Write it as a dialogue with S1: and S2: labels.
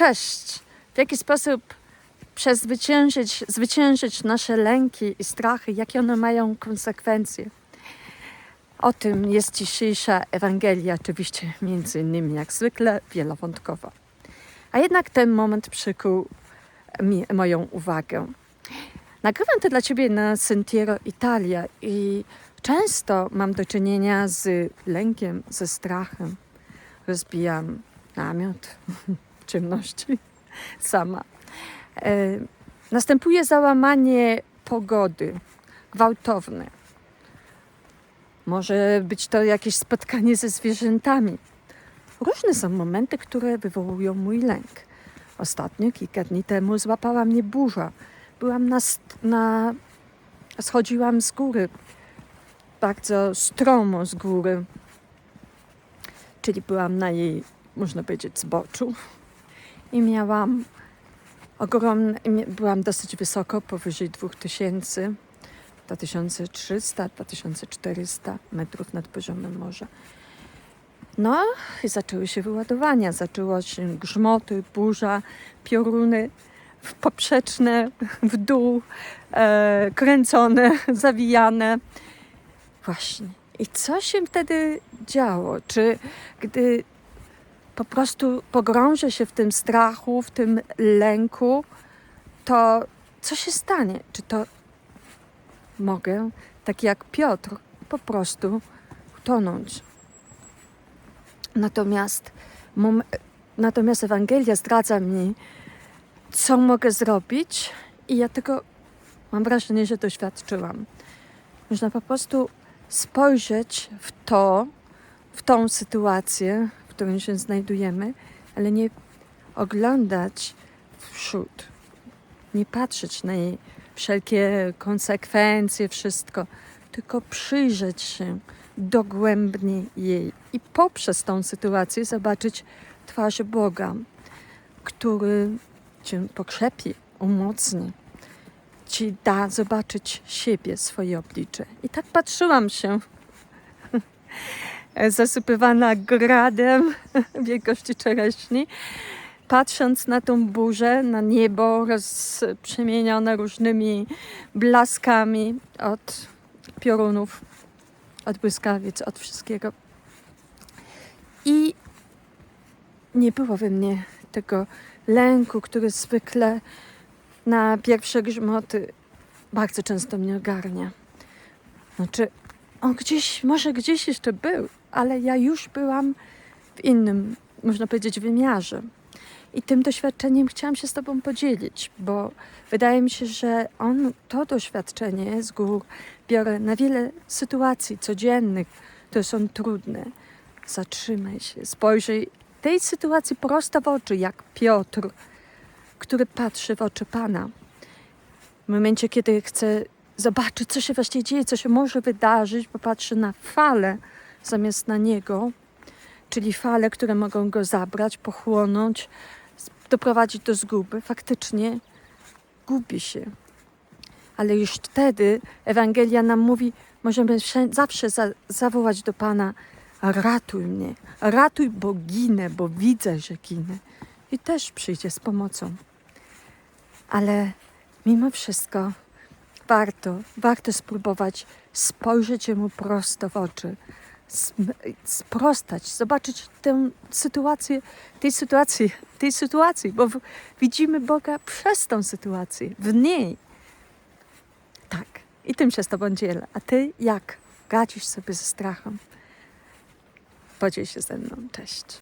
S1: Cześć! W jaki sposób przezwyciężyć zwyciężyć nasze lęki i strachy, jakie one mają konsekwencje? O tym jest dzisiejsza Ewangelia, oczywiście między innymi jak zwykle wielowątkowa. A jednak ten moment przykuł mi, moją uwagę. Nagrywam to dla Ciebie na Sentiero Italia i często mam do czynienia z lękiem, ze strachem. Rozbijam namiot w ciemności sama. E, następuje załamanie pogody, gwałtowne. Może być to jakieś spotkanie ze zwierzętami. Różne są momenty, które wywołują mój lęk. Ostatnio, kilka dni temu, złapała mnie burza. Byłam na, na schodziłam z góry, bardzo stromo z góry, czyli byłam na jej, można powiedzieć, zboczu i miałam ogromne, byłam dosyć wysoko, powyżej 2000, 2300, 2400 metrów nad poziomem morza. No i zaczęły się wyładowania, zaczęło się grzmoty, burza, pioruny w poprzeczne, w dół, e, kręcone, zawijane. Właśnie. I co się wtedy działo? Czy gdy po prostu pogrążę się w tym strachu, w tym lęku, to co się stanie? Czy to mogę, tak jak Piotr, po prostu utonąć? Natomiast, mom- natomiast Ewangelia zdradza mi, co mogę zrobić, i ja tego mam wrażenie, że doświadczyłam. Można po prostu spojrzeć w to, w tą sytuację, w której się znajdujemy, ale nie oglądać w przód, nie patrzeć na jej wszelkie konsekwencje, wszystko, tylko przyjrzeć się dogłębnie jej i poprzez tą sytuację zobaczyć twarz Boga, który cię pokrzepi, umocni, ci da zobaczyć siebie, swoje oblicze. I tak patrzyłam się, zasypywana gradem wielkości czereśni, patrząc na tą burzę, na niebo rozprzemienione różnymi blaskami od piorunów, od błyskawic, od wszystkiego. I nie było we mnie tego lęku, który zwykle na pierwsze grzmoty bardzo często mnie ogarnia. Znaczy, on gdzieś, może gdzieś jeszcze był, ale ja już byłam w innym, można powiedzieć, wymiarze. I tym doświadczeniem chciałam się z Tobą podzielić, bo wydaje mi się, że on to doświadczenie z gór biorę na wiele sytuacji codziennych, które są trudne. Zatrzymaj się, spojrzyj tej sytuacji prosto w oczy, jak Piotr, który patrzy w oczy Pana. W momencie, kiedy chce zobaczyć, co się właśnie dzieje, co się może wydarzyć, popatrzy na fale zamiast na Niego, czyli fale, które mogą Go zabrać, pochłonąć, doprowadzić do zguby, faktycznie gubi się. Ale już wtedy Ewangelia nam mówi, możemy zawsze za, zawołać do Pana, ratuj mnie, ratuj, bo ginę, bo widzę, że ginę. I też przyjdzie z pomocą. Ale mimo wszystko warto, warto spróbować spojrzeć Jemu prosto w oczy, sprostać, zobaczyć tę sytuację, tej sytuacji, tej sytuacji, bo widzimy Boga przez tą sytuację, w niej. Tak, i tym się z Tobą dzielę. A Ty jak radzisz sobie ze strachem? Podziel się ze mną. Cześć.